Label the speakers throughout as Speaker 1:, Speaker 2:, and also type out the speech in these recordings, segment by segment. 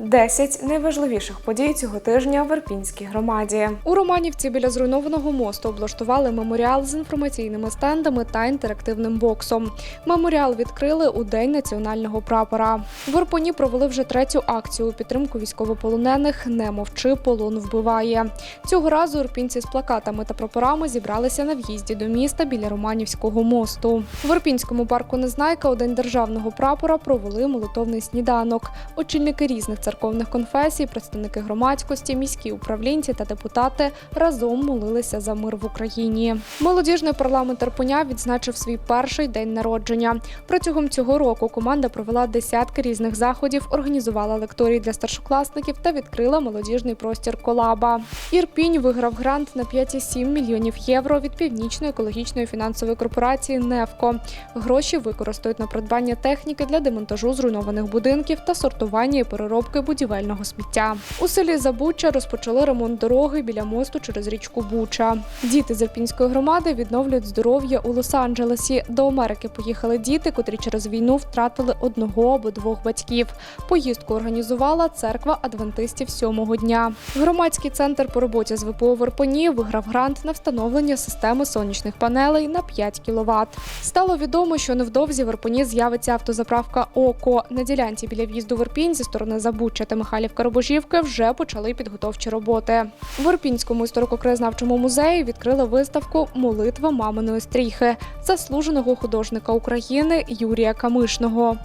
Speaker 1: 10 найважливіших подій цього тижня в Ірпінській громаді. У Романівці біля зруйнованого мосту облаштували меморіал з інформаційними стендами та інтерактивним боксом. Меморіал відкрили у День національного прапора. В Ірпені провели вже третю акцію у підтримку військовополонених Не мовчи, полон вбиває. Цього разу ірпінці з плакатами та прапорами зібралися на в'їзді до міста біля Романівського мосту. В Ірпінському парку Незнайка у день державного прапора провели молитовний сніданок. Очільники різних церковних конфесій, представники громадськості, міські управлінці та депутати разом молилися за мир в Україні. Молодіжний парламент Ірпеня відзначив свій перший день народження. Протягом цього року команда провела десятки різних заходів, організувала лекторії для старшокласників та відкрила молодіжний простір колаба. Ірпінь виграв грант на 5,7 мільйонів євро від північної екологічної фінансової корпорації НЕФКО. Гроші використають на придбання техніки для демонтажу зруйнованих будинків та сортування і переробки будівельного сміття. У селі Забуча розпочали ремонт дороги біля мосту через річку Буча. Діти з Ірпінської громади відновлюють здоров'я у Лос-Анджелесі. До Америки поїхали діти, котрі через війну втратили одного або двох батьків. Поїздку організувала церква адвентистів сьомого дня. Громадський центр по роботі з ВПО в Ірпені виграв грант на встановлення системи сонячних панелей на 5 кВт. Стало відомо, що невдовзі в Ірпені з'явиться автозаправка ОКО. На ділянці біля в'їзду в Ірпінь зі сторони Забуччя та Михайлівка Робожівки вже почали підготовчі роботи. В Орпінському історико-краєзнавчому музеї відкрили виставку Молитва маминої стріхи заслуженого художника України Юрія Камишного.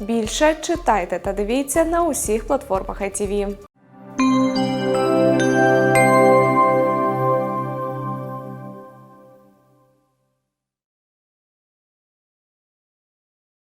Speaker 1: Більше читайте та дивіться на усіх платформах ITV.